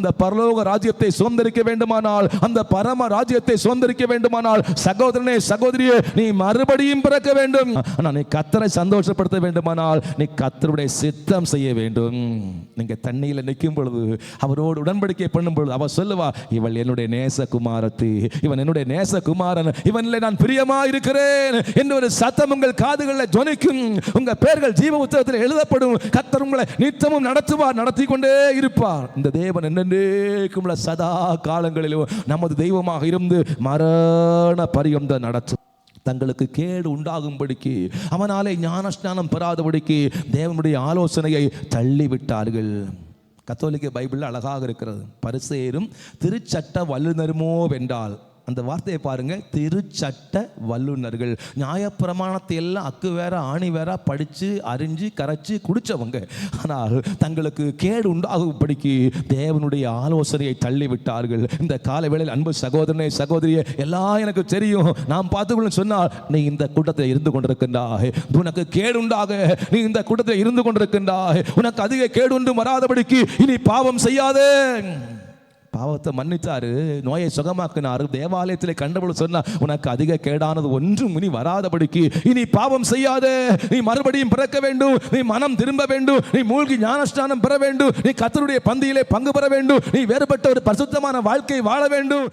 அந்த பரலோக ராஜ்யத்தை சுதந்திரிக்க வேண்டுமானால் அந்த பரம ராஜ்யத்தை சுதந்திரிக்க வேண்டுமானால் சகோதரனே சகோதரியே நீ மறுபடியும் பிறக்க வேண்டும். ஆனால் நீ கத்தரை சந்தோஷப்படுத்த வேண்டுமானால் நீ கத்தருடைய சித்தம் செய்ய வேண்டும். நீங்க தண்ணியில் நிற்கும் பொழுது அவரோடு உடன்படிக்கை பண்ணும் பொழுது அவர் சொல்லுவா இவள் என்னுடைய நேச குமாரத்து இவன் என்னுடைய நேச குமாரன் இவனில் நான் பிரியமா இருக்கிறேன் என்று ஒரு சத்தம் உங்கள் காதுகளில் ஜொனிக்கும் உங்க பெயர்கள் ஜீவ உத்தரத்தில் எழுதப்படும். கத்தர் உங்களை நித்தமும் நடத்துவார் நடத்தி கொண்டே இருப்பார். இந்த தேவன் என்ன உள்ள சதா காலங்களிலும் நமது தெய்வமாக இருந்து மரண பரியந்த நடத்தும் தங்களுக்கு கேடு உண்டாகும்படிக்கு அவனாலே ஞானஸ்நானம் பெறாதபடிக்கு தேவனுடைய ஆலோசனையை தள்ளிவிட்டார்கள். கத்தோலிக்க பைபிளில் அழகாக இருக்கிறது. பரிசேரும் திருச்சட்ட வல்லுநருமோ வென்றால் அந்த வார்த்தையை பாருங்க. திருச்சட்ட வல்லுநர்கள். நியாயப்பிரமாணத்தை எல்லாம் அக்கு வேற ஆணி வேற படித்து அறிஞ்சு கரைச்சி குடித்தவங்க ஆனால் தங்களுக்கு கேடு உண்டாகும்படிக்கு தேவனுடைய ஆலோசனையை தள்ளி விட்டார்கள் இந்த கால வேளையில் அன்பு சகோதரனே சகோதரியே எல்லாம் எனக்கு தெரியும். நாம் பார்த்துக்கணும் சொன்னால் நீ இந்த கூட்டத்தில் இருந்து கொண்டிருக்கின்றாய். உனக்கு கேடு உண்டாக நீ இந்த கூட்டத்தில் இருந்து கொண்டிருக்கின்றாய். உனக்கு அதிக கேடு ஒன்றும் வராதபடிக்கு இனி பாவம் செய்யாதே. பாவத்தை மன்னித்தாரு நோயை சுகமாக்கினாரு. தேவாலயத்தில் கண்டபொழுது சொன்னா உனக்கு அதிக கேடானது ஒன்றும் இனி வராதபடிக்கு இனி பாவம் செய்யாதே. நீ மறுபடியும் பிறக்க வேண்டும். நீ மனம் திரும்ப வேண்டும். நீ மூழ்கி ஞானஸ்தானம் பெற வேண்டும். நீ கத்தருடைய பந்தியிலே பங்கு பெற வேண்டும். நீ வேறுபட்ட ஒரு பரிசுத்தமான வாழ்க்கை வாழ வேண்டும்.